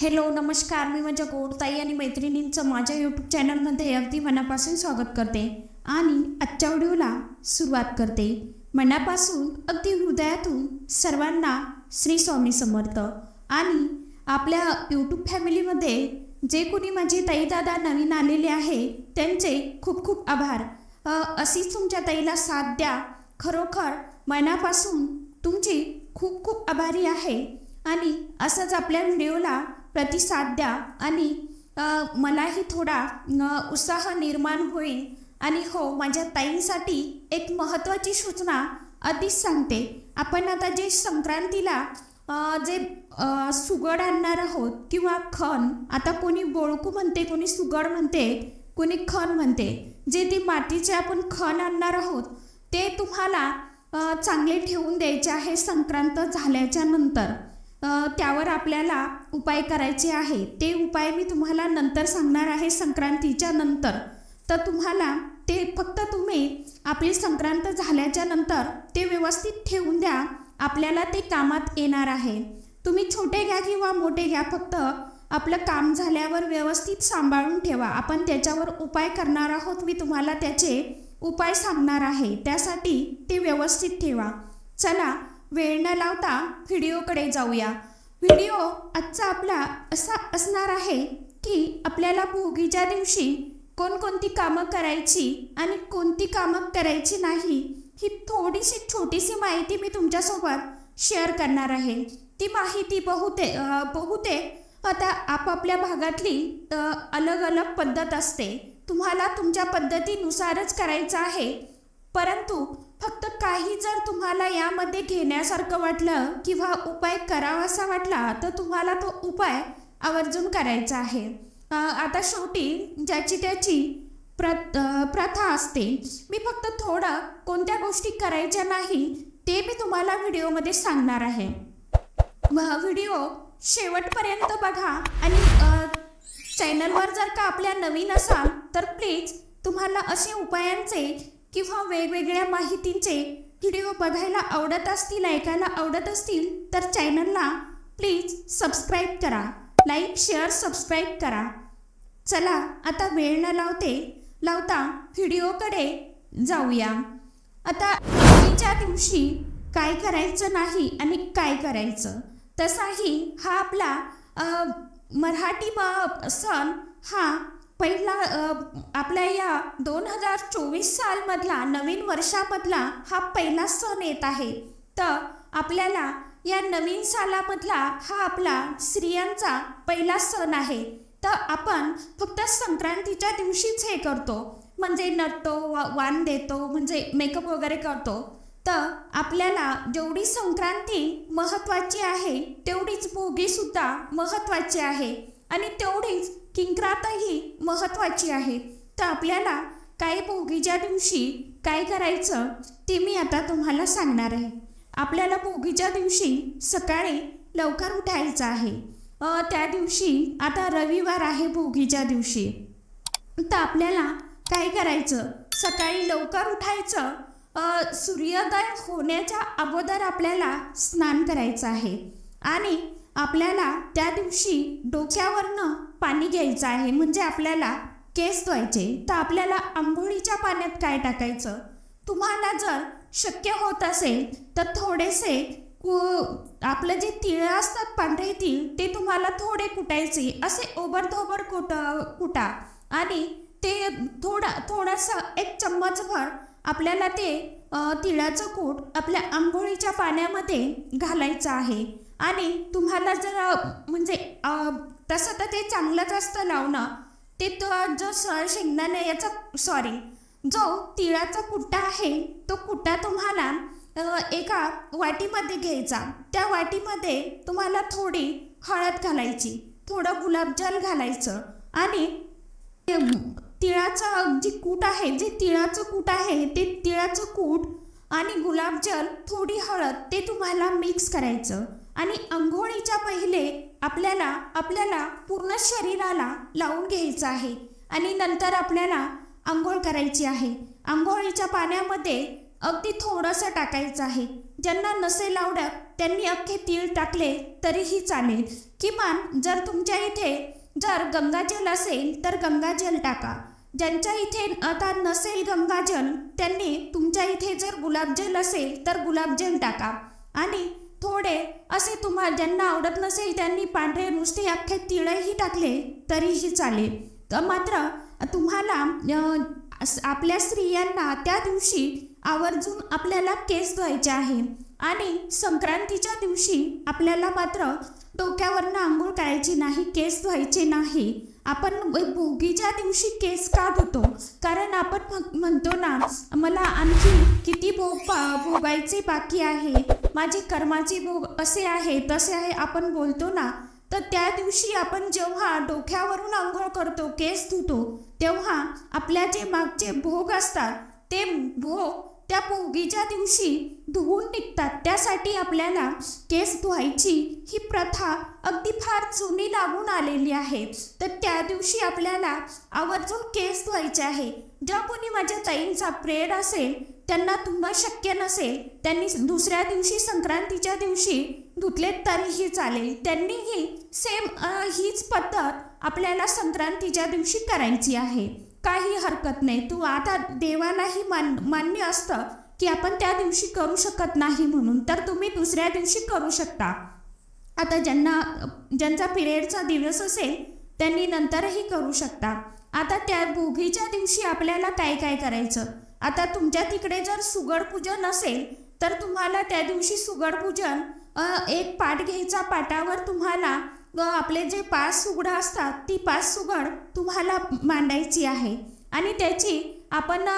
Hello नमस्कार. मी माझ्या गोडताई आणि मैत्रिणींचं माझ्या यूट्यूब चॅनलमध्ये अगदी मनापासून स्वागत करते. आणि आजच्या व्हिडिओला सुरुवात करते. मनापासून अगदी हृदयातून सर्वांना श्री स्वामी समर्थ. आणि आपल्या यूट्यूब फॅमिलीमध्ये जे कोणी माझे ताई दादा नवीन आलेले आहे त्यांचे खूप खूप आभार. अशीच तुमच्या ताईला साथ द्या. खरोखर मनापासून तुमची खूप खूप आभारी आहे. आणि असंच आपल्या व्हिडिओला प्रतिसाद द्या आणि मलाही थोडा उत्साह निर्माण होईल. आणि हो माझ्या ताईंसाठी एक महत्त्वाची सूचना आधीच सांगते. आपण आता जे संक्रांतीला जे सुगड आणणार आहोत किंवा खण आता कोणी बोळकू म्हणते कोणी सुगड म्हणते कोणी खण म्हणते जे ते मातीचे आपण खण आणणार आहोत ते तुम्हाला चांगले ठेवून द्यायचे आहे संक्रांत झाल्याच्यानंतर. त्यावर आपल्याला उपाय करायचे आहे. ते उपाय मी तुम्हाला नंतर सांगणार आहे संक्रांतीच्या नंतर. तर तुम्हाला ते फक्त तुम्ही आपली संक्रांत झाल्याच्यानंतर ते व्यवस्थित ठेवून द्या. आपल्याला ते कामात येणार आहे. तुम्ही छोटे घ्या किंवा मोठे घ्या फक्त आपलं काम झाल्यावर व्यवस्थित सांभाळून ठेवा. आपण त्याच्यावर उपाय करणार आहोत मी तुम्हाला त्याचे उपाय सांगणार आहे. त्यासाठी ते व्यवस्थित ठेवा. चला वेळ न लावता व्हिडिओकडे जाऊया. व्हिडिओ आजचा आपला असा असणार आहे की आपल्याला भोगीच्या दिवशी कोणकोणती कामं करायची आणि कोणती कामं करायची नाही ही थोडीशी छोटीशी माहिती मी तुमच्यासोबत शेअर करणार आहे. ती माहिती बहुते बहुते आता आपापल्या भागातली अलग अलग पद्धत असते. तुम्हाला तुमच्या पद्धतीनुसारच करायचं आहे. परंतु फक्त काही जर तुम्हाला यामध्ये घेण्यासारखं वाटलं किंवा उपाय करावासा वाटला तर तुम्हाला तो उपाय आवर्जून करायचा आहे. आता शेवटी ज्याची त्याची प्रत प्रथा असते. मी फक्त थोडं कोणत्या गोष्टी करायच्या नाही ते मी तुम्हाला व्हिडिओमध्ये सांगणार आहे. व्हिडिओ शेवटपर्यंत बघा आणि चॅनलवर जर का आपल्या नवीन असाल तर प्लीज तुम्हाला असे उपायांचे किंवा वेगवेगळ्या माहितींचे व्हिडिओ बघायला आवडत असतील ऐकायला आवडत असतील तर चॅनलला प्लीज सबस्क्राईब करा. लाईक शेअर सबस्क्राईब करा. चला आता वेळ न लावते लावता व्हिडिओकडे जाऊया. आता आधीच्या दिवशी काय करायचं नाही आणि काय करायचं? तसाही हा आपला मराठी म सण हा पहिला आपल्या या दोन हजार चोवीस सालमधला नवीन वर्षामधला हा पहिला सण येत आहे. तर आपल्याला या नवीन सालामधला हा आपला स्त्रियांचा पहिला सण आहे. तर आपण फक्त संक्रांतीच्या दिवशीच हे करतो. म्हणजे नटतो वा वाण देतो म्हणजे मेकअप वगैरे करतो. तर आपल्याला जेवढी संक्रांती महत्त्वाची आहे तेवढीच भोगीसुद्धा महत्त्वाची आहे. आणि तेवढीच किंक्रातही महत्त्वाची आहे. तर आपल्याला काय भोगीच्या दिवशी काय करायचं ते मी आता तुम्हाला सांगणार आहे. आपल्याला भोगीच्या दिवशी सकाळी लवकर उठायचं आहे. त्या दिवशी आता रविवार आहे भोगीच्या दिवशी. तर आपल्याला काय करायचं? सकाळी लवकर उठायचं. सूर्योदय होण्याच्या अगोदर आपल्याला स्नान करायचं आहे. आणि आपल्याला त्या दिवशी डोक्यावरनं पाणी घ्यायचं आहे म्हणजे आपल्याला केस धुवायचे. तर आपल्याला आंघोळीच्या पाण्यात काय टाकायचं? तुम्हाला जर शक्य होत असेल तर थोडेसे कु- आपलं जे तिळ असतात पांढरे तिळ ते तुम्हाला थोडे कुटायचे. असे ओबरधोबर कुट कुटा. आणि ते थोडा थोडंसं एक चम्मचभर आपल्याला ते तिळाचं कूट आपल्या आंघोळीच्या पाण्यामध्ये घालायचं आहे. आणि तुम्हाला जर म्हणजे तसं तर ते चांगलंच असतं लावणं ते तो जो स शेंगदाणे याचा सॉरी जो तिळाचा कुट्टा आहे तो कुट्टा तुम्हाला एका वाटीमध्ये घ्यायचा. त्या वाटीमध्ये तुम्हाला थोडी हळद घालायची थोडं गुलाबजल घालायचं आणि तिळाचा तिळाचं कूट आहे जे तिळाचं कूट आहे ते तिळाचं कूट आणि गुलाबजल थोडी हळद ते तुम्हाला मिक्स करायचं. आणि आंघोळीच्या पहिले आपल्याला आपल्याला पूर्ण शरीराला लावून घ्यायचं आहे. आणि नंतर आपल्याला आंघोळ करायची आहे. आंघोळीच्या पाण्यामध्ये अगदी थोडंसं टाकायचं आहे. ज्यांना नसेल आवडत त्यांनी अख्खे तीळ टाकले तरीही चालेल. किमान जर तुमच्या इथे जर गंगाजल असेल तर गंगाजल टाका. ज्यांच्या इथे आता नसेल गंगाजल त्यांनी तुमच्या इथे जर गुलाबजल असेल तर गुलाबजल टाका. आणि थोडे असे तुम्हाला ज्यांना आवडत नसेल त्यांनी पांढरे नुसते अख्खे तिळही टाकले तरीही चालेल. तर मात्र तुम्हाला आपल्या स्त्रियांना त्या दिवशी आवर्जून आपल्याला केस धुवायचे आहे. आणि संक्रांतीच्या दिवशी आपल्याला मात्र डोक्यावरनं आंघोळ करायची नाही केस धुवायचे नाही. आपण भोगीच्या दिवशी केस का धुतो कारण आपण म्हणतो ना मला आणखी किती भोग भोगायचे बाकी आहे. माझे कर्माचे भोग असे आहे तसे आहे आपण बोलतो ना. तर त्या दिवशी आपण जेव्हा डोक्यावरून आंघोळ करतो केस धुतो तेव्हा आपल्या जे मागचे भोग असतात ते भोग त्या भोगीच्या दिवशी धुवून निघतात. त्यासाठी आपल्याला केस धुवायची ही प्रथा अगदी फार जुनी लागून आलेली आहे. तर त्या दिवशी आपल्याला आवर्जून केस धुवायचे आहे. ज्या कोणी माझ्या ताईंचा प्रेड असेल त्यांना तुम्हा शक्य नसेल त्यांनी दुसऱ्या दिवशी संक्रांतीच्या दिवशी धुतले तरीही चालेल. त्यांनीही सेम हीच पद्धत आपल्याला संक्रांतीच्या दिवशी करायची आहे. काही हरकत नाही. तू आता देवालाही मान मान्य असतं की आपण त्या दिवशी करू शकत नाही म्हणून. तर तुम्ही दुसऱ्या दिवशी करू शकता. आता ज्यांना ज्यांचा पिरियडचा दिवस असेल त्यांनी नंतरही करू शकता. आता त्या भोगीच्या दिवशी आपल्याला काय काय करायचं? आता तुमच्या तिकडे जर सुगड पूजन असेल तर तुम्हाला त्या दिवशी सुगड पूजन एक पाट घ्यायचा पाटावर तुम्हाला आपले जे पाच सुगडं असतात ती पाच सुगड तुम्हाला मांडायची आहे. आणि त्याची आपण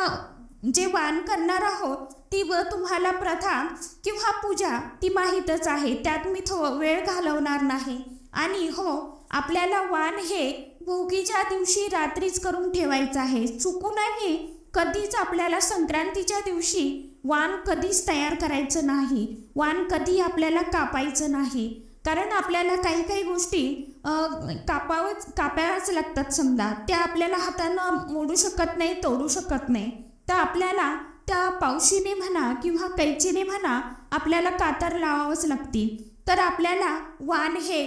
जे वाण करणार आहोत ती व तुम्हाला प्रथा किंवा पूजा ती माहीतच आहे. त्यात मी थो वेळ घालवणार नाही. आणि हो आपल्याला वाण हे भोगीच्या दिवशी रात्रीच करून ठेवायचं आहे. चुकूनही कधीच आपल्याला संक्रांतीच्या दिवशी वाण कधीच तयार करायचं नाही. वाण कधी आपल्याला कापायचं नाही. कारण आपल्याला काही काही गोष्टी कापावच कापाव्याच लागतात समजा. त्या आपल्याला हातानं मोडू शकत नाही तोडू शकत नाही. तर आपल्याला त्या पावशीने म्हणा किंवा कैचीने म्हणा आपल्याला कातर लावावंच लागते तर आपल्याला वाण हे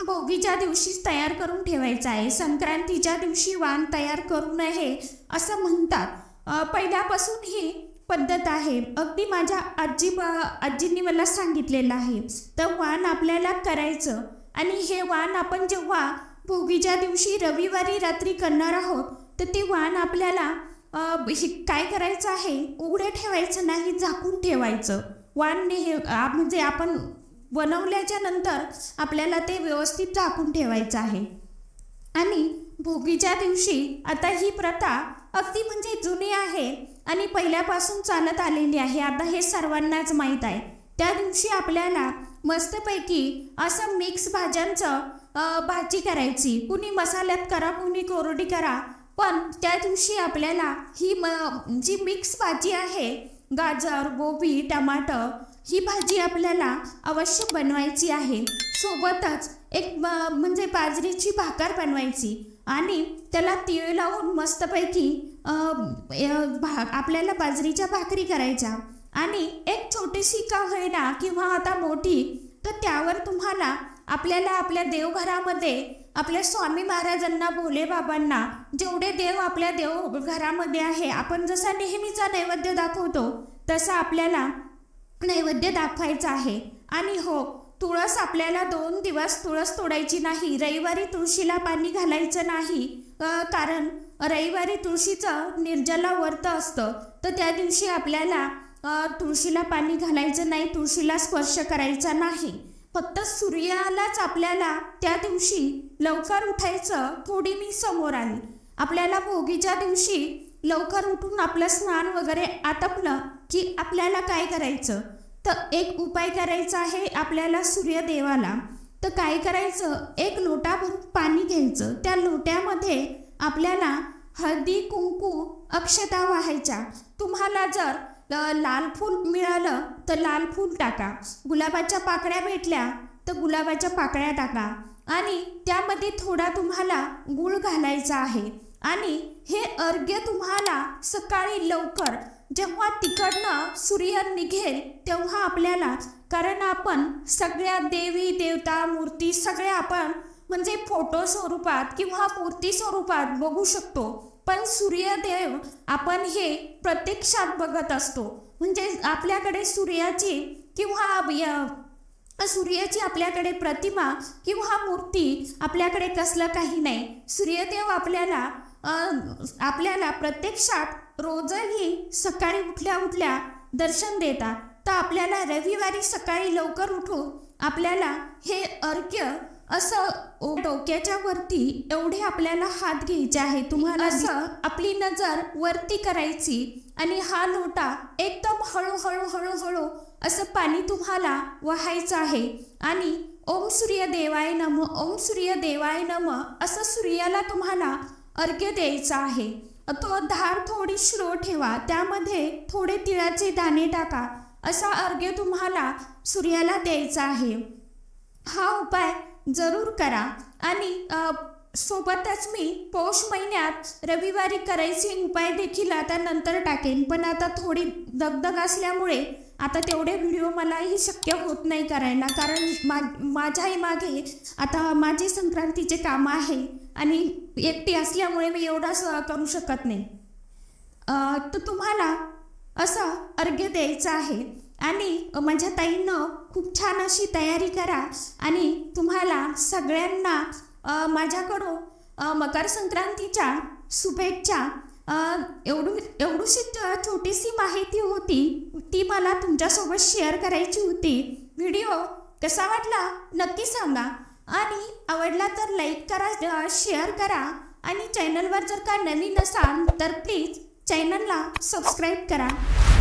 भोगीच्या दिवशीच तयार करून ठेवायचं आहे. संक्रांतीच्या दिवशी वाण तयार करू नये असं म्हणतात. पहिल्यापासून ही पद्धत आहे. अगदी माझ्या आजी आजींनी मला सांगितलेलं आहे. तर वाण आपल्याला करायचं. आणि हे वाण आपण जेव्हा भोगीच्या दिवशी रविवारी रात्री करणार आहोत तर ते वाण आपल्याला हे काय करायचं आहे? उघडे ठेवायचं नाही झाकून ठेवायचं. वाण हे म्हणजे आपण बनवल्याच्या नंतर आपल्याला ते व्यवस्थित झाकून ठेवायचं आहे. आणि भोगीच्या दिवशी आता ही प्रथा अगदी म्हणजे जुनी आहे. आणि पहिल्यापासून चालत आलेली आहे. आता हे सर्वांनाच माहीत आहे. त्या दिवशी आपल्याला मस्तपैकी असं मिक्स भाज्यांचं भाजी करायची. कुणी मसाल्यात करा कुणी कोरडी करा. पण त्या दिवशी आपल्याला ही म जी मिक्स भाजी आहे गाजर गोबी टमाटर ही भाजी आपल्याला अवश्य बनवायची आहे. सोबतच एक म्हणजे बाजरीची भाकर बनवायची. आणि त्याला तीळ लावून मस्तपैकी भा आपल्याला बाजरीच्या भाकरी करायच्या. आणि एक छोटीशी का होईना किंवा आता मोठी तर त्यावर तुम्हाला आपल्याला आपल्या देवघरामध्ये आपल्या स्वामी महाराजांना भोले बाबांना जेवढे देव आपल्या देव घरामध्ये आहे आपण जसा नेहमीचा नैवेद्य दाखवतो तसा आपल्याला नैवेद्य दाखवायचा आहे. आणि हो तुळस आपल्याला दोन दिवस तुळस तोडायची नाही रविवारी तुळशीला पाणी घालायचं नाही कारण रविवारी तुळशीचं निर्जला व्रत असतं. तर त्या दिवशी आपल्याला तुळशीला पाणी घालायचं नाही तुळशीला स्पर्श करायचा नाही. फक्त सूर्यालाच आपल्याला त्या दिवशी लवकर उठायचं थोडी मी समोर आली. आपल्याला भोगीच्या दिवशी लवकर उठून आपलं स्नान वगैरे आटपलं की आपल्याला काय करायचं? तर एक उपाय करायचा आहे आपल्याला सूर्यदेवाला. तर काय करायचं? एक लोटा भरून पाणी घ्यायचं. त्या लोट्यामध्ये आपल्याला हळदी कुंकू अक्षता वाहायच्या. तुम्हाला जर लाल फूल मिळालं तर लाल फूल टाका. गुलाबाच्या पाकळ्या भेटल्या तर गुलाबाच्या पाकळ्या टाका. आणि त्यामध्ये थोडा तुम्हाला गुळ घालायचा आहे. आणि हे अर्घ्य तुम्हाला सकाळी लवकर जेव्हा तिकडनं सूर्य निघेल तेव्हा आपल्याला कारण आपण सगळ्या देवी देवता मूर्ती सगळ्या आपण म्हणजे फोटो स्वरूपात किंवा मूर्ती स्वरूपात बघू शकतो. पण सूर्यदेव आपण हे प्रत्यक्षात बघत असतो. म्हणजे आपल्याकडे सूर्याची किंवा सूर्याची आपल्याकडे प्रतिमा किंवा मूर्ती आपल्याकडे कसलं काही नाही. सूर्यदेव आपल्याला आपल्याला प्रत्यक्षात रोजही सकाळी उठल्या उठल्या दर्शन देतात. तर आपल्याला रविवारी सकाळी लवकर उठून आपल्याला हे अर्घ्य असं डोक्याच्या वरती एवढे आपल्याला हात घ्यायचे आहे तुम्हाला असं आपली नजर वरती करायची आणि हा लोटा एकदम हळूहळू हळूहळू असं पाणी तुम्हाला वाहायचं आहे. आणि ओम सूर्य देवाय नम ओम सूर्य देवाय नम असं सूर्याला तुम्हाला अर्घ्य द्यायचा आहे. तो धार थोडी स्लो ठेवा त्यामध्ये थोडे तिळाचे दाणे टाका. असा अर्घ्य तुम्हाला सूर्याला द्यायचा आहे. हा उपाय जरूर करा. आणि सोबतच मी पौष महिन्यात रविवारी करायचे उपाय देखील आता नंतर टाकेन. पण आता थोडी दगदग असल्यामुळे आता तेवढे व्हिडिओ मलाही शक्य होत नाही करायला. कारण मा माझ्याही मागे आता माझे संक्रांतीचे काम आहे आणि एकटी असल्यामुळे मी एवढाच करू शकत नाही. तर तुम्हाला असं अर्घ्य द्यायचं आहे. आणि माझ्या ताईनं खूप छान अशी तयारी करा आणि तुम्हाला सगळ्यांना माझ्याकडून मकर संक्रांतीच्या शुभेच्छा. एवढू एवढीशी छोटीशी माहिती होती ती मला तुमच्यासोबत शेअर करायची होती. व्हिडिओ कसा वाटला नक्की सांगा. आणि आवडला तर लाईक करा शेअर करा. आणि चॅनलवर जर का नवीन असाल तर प्लीज चॅनलला सबस्क्राईब करा.